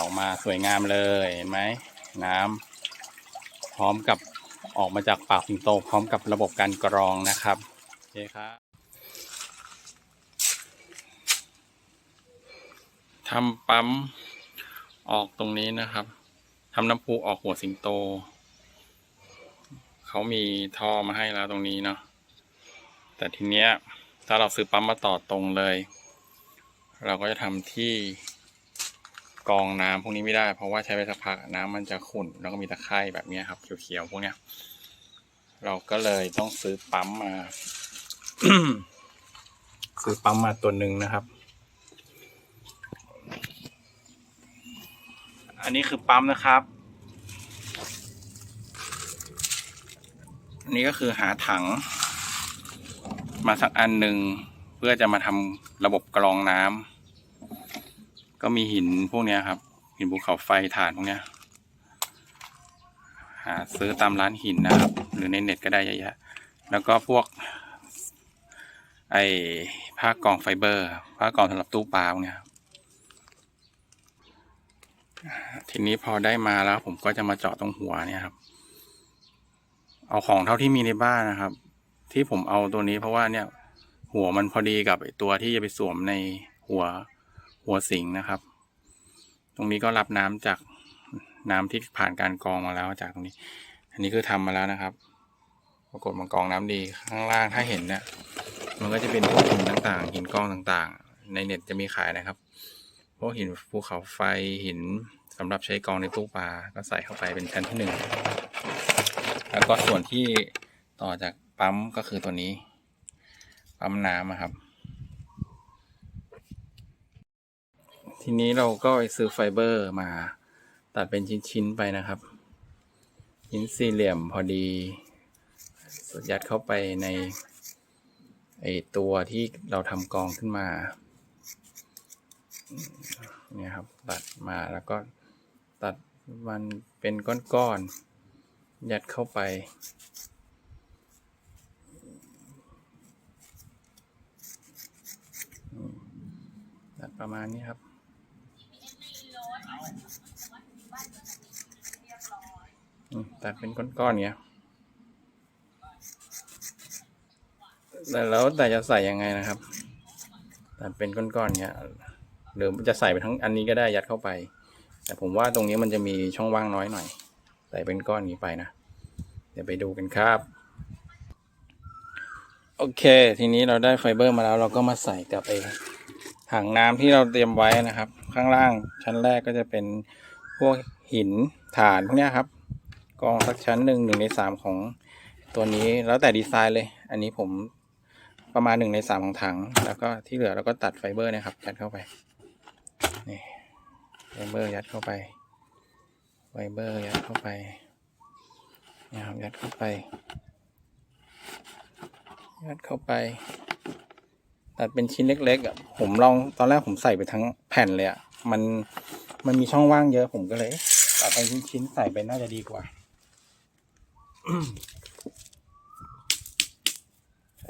ออกมาสวยงามเลยเห็นไหมน้ำพร้อมกับออกมาจากปากสิงโตพร้อมกับระบบการกรองนะครับโอเคครับทำปั๊มออกตรงนี้นะครับทำน้ำพุออกหัวสิงโต เขามีท่อมาให้แล้วตรงนี้เนาะแต่ทีเนี้ยถ้าเราซื้อปั๊มมาต่อตรงเลย เราก็จะทำที่ กรองน้ำพวกนี้ไม่ได้ เพราะว่าใช้ไปสักพักน้ำมันจะขุ่นแล้วก็มีตะไคร่แบบเนี้ยครับเขียวๆพวกเนี้ย เราก็เลยต้องซื้อปั๊มมาซื้อปั๊มมาตัวหนึ่งนะครับ อันนี้คือปั๊มนะครับอันนี้ก็คือหาถัง มาสักอันหนึ่งเพื่อจะมาทำระบบกรองน้ำ ก็มีหินพวกนี้ครับ หินภูเขาไฟถ่านพวกนี้หาซื้อตามร้านหินนะครับ หรือในเน็ตก็ได้เยอะแยะแล้วก็พวก ไอ้ผ้ากล่องไฟเบอร์ผ้ากล่องสำหรับตู้ปลาพวกนี้ครับทีนี้พอได้มาแล้ว ผมก็จะมาเจาะตรงหัวเนี่ยครับ เอาของเท่าที่มีในบ้านนะครับ ที่ผมเอาตัวนี้เพราะว่าเนี่ย หัวมันพอดีกับตัวที่จะไปสวมในหัว หัวสิงนะครับ ตรงนี้ก็รับน้ำจากน้ำที่ผ่านการกรองมาแล้วจากตรงนี้ อันนี้คือทำมาแล้วนะครับ ปรากฏมันกรองน้ำดีข้างล่างถ้าเห็นเนี่ยมันก็จะเป็นพวกหินต่างๆ หินกองต่างๆ ในเน็ตจะมีขายนะครับพวกหินภูเขาไฟหินสำหรับใช้กรองในตู้ปลาก็ใส่เข้าไปเป็นชั้นที่หนึ่งแล้วก็ส่วนที่ต่อจากปั๊มก็คือตัวนี้ปั๊มน้ำครับ ทีนี้เราก็ไปซื้อไฟเบอร์มา ตัดเป็นชิ้นๆไปนะครับ ชิ้นสี่เหลี่ยมพอดีสยัดเข้าไปในไอตัวที่เราทำกองขึ้นมาเนี่ยครับตัดมาแล้วก็ตัดมันเป็นก้อนๆยัดเข้าไปตัดประมาณนี้ครับ อืม ตัดเป็นก้อนๆเนี้ยแต่แล้วแต่จะใส่ยังไงนะครับ ตัดเป็นก้อนๆเนี้ยหรือจะใส่ไปทั้งอันนี้ก็ได้ยัดเข้าไป แต่ผมว่าตรงนี้มันจะมีช่องว่างน้อยหน่อย ใส่เป็นก้อนนี้ไปนะ เดี๋ยวไปดูกันครับ โอเค ทีนี้เราได้ไฟเบอร์มาแล้ว เราก็มาใส่กับไอ้ถังน้ำที่เราเตรียมไว้นะครับ ข้างล่างชั้นแรกก็จะเป็นพวกหินฐานพวกนี้ครับ กองสักชั้นหนึ่งหนึ่งในสามของตัวนี้แล้วแต่ดีไซน์เลย อันนี้ผมประมาณหนึ่งในสามของถัง แล้วก็ที่เหลือเราก็ตัดไฟเบอร์นะครับยัดเข้าไปนี่ไฟเบอร์ยัดเข้าไปไฟเบอร์ยัดเข้าไปนี่ครับยัดเข้าไป ยัดเข้าไป ตัดเป็นชิ้นเล็กๆอะผมลองตอนแรกผมใส่ไปทั้งแผ่นเลยอะมันมันมีช่องว่างเยอะผมก็เลยตัดเป็นชิ้นๆใส่ไปน่าจะดีกว่า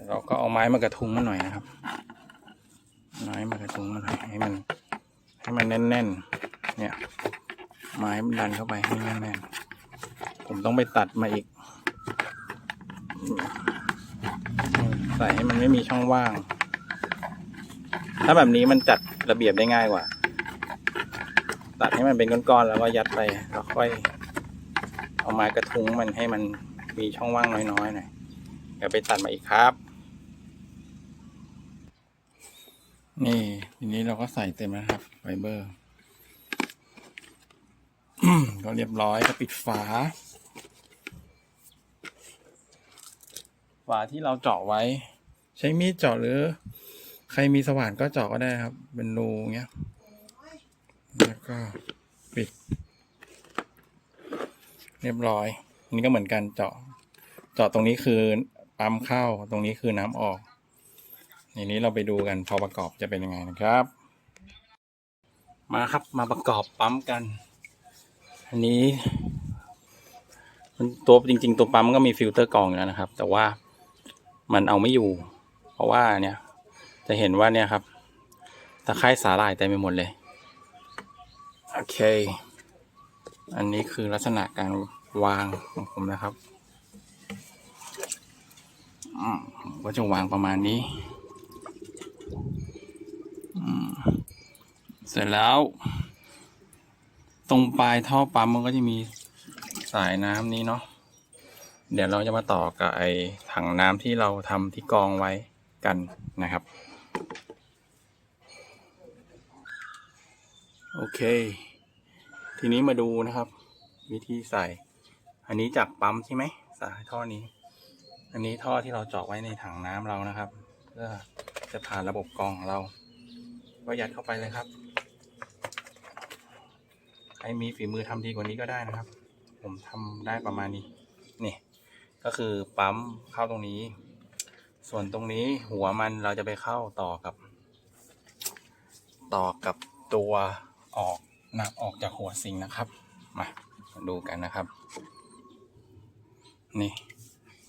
เราก็เอาไม้มากระทุ้งมันหน่อยนะครับ ไม้มากระทุ้งมันหน่อยให้มันให้มันแน่นๆ เนี่ย ไม้มันดันเข้าไปให้แน่นๆ ผมต้องไปตัดมาอีก ใส่ให้มันไม่มีช่องว่าง ถ้าแบบนี้มันจัดระเบียบได้ง่ายกว่า ตัดให้มันเป็นก้อนๆ แล้วก็ยัดไป แล้วค่อย เอาไม้กระทุ้งมันให้มัน มีช่องว่างน้อยๆหน่อยเดี๋ยวไปตัดมาอีกครับ นี่ทีนี้เราก็ใส่เต็มแล้วครับไฟเบอร์ก็เรียบร้อยก็ปิดฝา ฝาที่เราเจาะไว้ ใช้มีดเจาะหรือ ใครมีสว่านก็เจาะก็ได้ครับ เป็นรูเงี้ย แล้วก็ปิด เรียบร้อยอันนี้ก็เหมือนกันเจาะ จาะตรงนี้คือปั๊มเข้าตรงนี้คือน้ำออกทีนี้เราไปดูกันพอประกอบจะเป็นยังไงนะครับ มาครับมาประกอบปั๊มกัน อันนี้มันตัวจริง ๆ ตัวปั๊มมันก็มีฟิลเตอร์กรองอยู่แล้วนะครับ แต่ว่ามันเอาไม่อยู่ เพราะว่าเนี่ย จะเห็นว่าเนี่ยครับตะไคร่สาหร่ายเต็มไปหมดเลย โอเค อันนี้คือลักษณะการวางของผมนะครับ ก็จะวางประมาณนี้เสร็จแล้ว ตรงปลายท่อปั๊มมันก็จะมีสายน้ำนี้เนาะเดี๋ยวเราจะมาต่อกับไอ้ถังน้ำที่เราทำที่กองไว้กันนะครับ โอเค ทีนี้มาดูนะครับ วิธีใส่ อันนี้จากปั๊มใช่ไหมสายท่อนี้ อันนี้ท่อที่เราเจาะไว้ในถังน้ำเรานะครับเพื่อจะผ่านระบบกรองของเราก็ยัดเข้าไปเลยครับ ใครมีฝีมือทำดีกว่านี้ก็ได้นะครับ ผมทำได้ประมาณนี้ นี่ ก็คือปั๊มเข้าตรงนี้ ส่วนตรงนี้หัวมันเราจะไปเข้าต่อกับ ต่อกับตัวออกนับออกจากหัวซิงนะครับ มาดูกันนะครับ นี่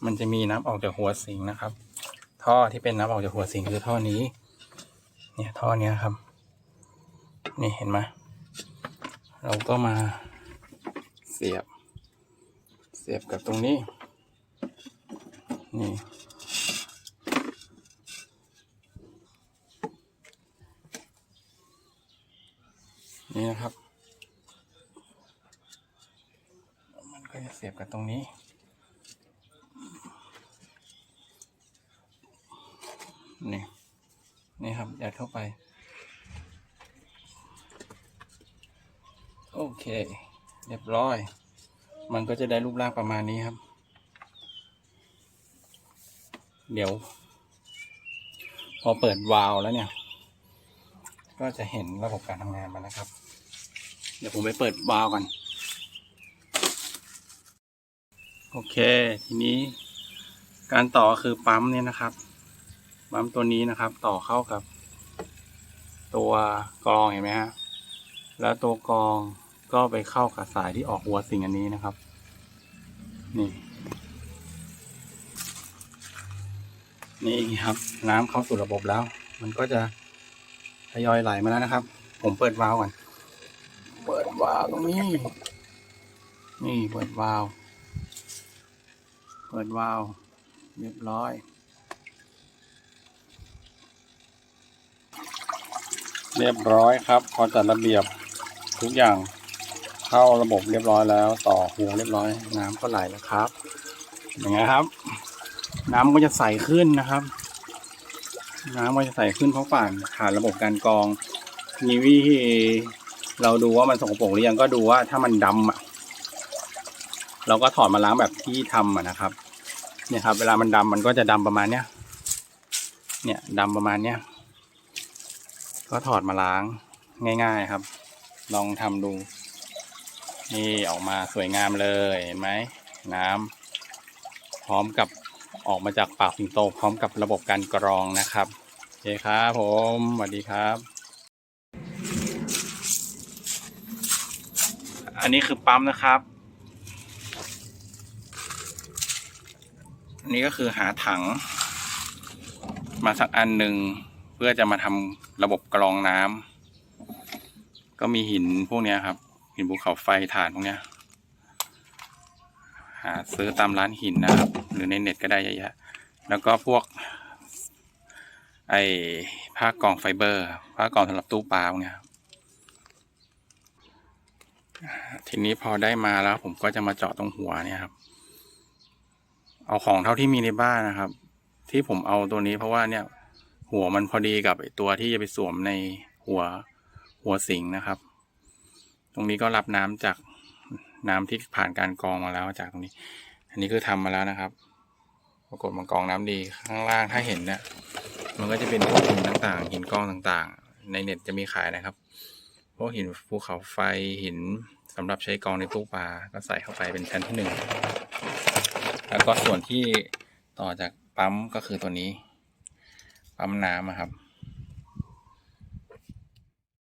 มันจะมีน้ำออกจากหัวซิงค์นะครับ ท่อที่เป็นน้ำออกจากหัวซิงค์คือท่อนี้ เนี่ยท่อเนี้ยครับ นี่เห็นไหมเราก็มาเสียบ เสียบกับตรงนี้ นี่นี่นะครับ มันก็จะเสียบกับตรงนี้ นี่นี่ครับยัดเข้าไป โอเค เรียบร้อย มันก็จะได้รูปร่างประมาณนี้ครับ เดี๋ยว พอเปิดวาล์วแล้วเนี่ย ก็จะเห็นระบบการทำงานมันนะครับ เดี๋ยวผมไปเปิดวาล์วกันโอเค ทีนี้การต่อคือปั๊มเนี่ยนะครับ ปั๊มตัวนี้นะครับ ต่อเข้ากับ ตัวกรองเห็นไหมฮะแล้วตัวกรองก็ไปเข้ากับสายที่ออกหัวสิ่งอันนี้นะครับ นี่ นี่ครับ น้ำเข้าสู่ระบบแล้ว มันก็จะทยอยไหลมาแล้วนะครับ ผมเปิดวาล์วก่อน เปิดวาล์วตรงนี้ นี่เปิดวาล์วเปิดวาล์วเรียบร้อย เรียบร้อยครับ พอจัดระเบียบทุกอย่างเข้าระบบเรียบร้อยแล้ว ต่อหัวเรียบร้อย น้ำก็ไหลแล้วครับอย่างไงครับ น้ำก็จะใสขึ้นนะครับ น้ำก็จะใสขึ้นเพราะผ่านผ่านระบบการกรองมีวิธีเราดูว่ามันสกปรกหรือยังก็ดูว่าถ้ามันดำอะ เราก็ถอดมาล้างแบบที่ทำอะนะครับ เนี่ยครับ เวลามันดำมันก็จะดำประมาณเนี้ยเนี่ยดำประมาณเนี้ย ก็ถอดมาล้างง่าย ๆครับ ลองทำดู นี่ออกมาสวยงามเลยเห็นไหมน้ำพร้อมกับออกมาจากปากสิงโตพร้อมกับระบบการกรองนะครับโอเคครับผมสวัสดีครับ อันนี้คือปั๊มนะครับอันนี้ก็คือหาถัง มาสักอันหนึ่งเพื่อจะมาทำ ระบบกรองน้ำก็มีหินพวกเนี้ยครับ หินภูเขาไฟถ่านพวกเนี้ยหาซื้อตามร้านหินนะครับ หรือในเน็ตก็ได้เยอะแยะแล้วก็พวก ไอ้ผ้ากล่องไฟเบอร์ผ้ากล่องสำหรับตู้ปลาพวกเนี้ยครับทีนี้พอได้มาแล้ว ผมก็จะมาเจาะตรงหัวเนี่ยครับ เอาของเท่าที่มีในบ้านนะครับ ที่ผมเอาตัวนี้เพราะว่าเนี่ย หัวมันพอดีกับตัวที่จะไปสวมในหัวหัวสิงนะครับ ตรงนี้ก็รับน้ำจากน้ำที่ผ่านการกรองมาแล้วจากตรงนี้ อันนี้คือทำมาแล้วนะครับ ปรากฏมันกรองน้ำดีข้างล่างถ้าเห็นเนี่ยมันก็จะเป็นพวกหินต่างๆ หินกองต่างๆ ในเน็ตจะมีขายนะครับพวกหินภูเขาไฟหินสำหรับใช้กรองในตู้ปลาก็ใส่เข้าไปเป็นชั้นที่หนึ่งแล้วก็ส่วนที่ต่อจากปั๊มก็คือตัวนี้ ปั๊มน้ำอะครับ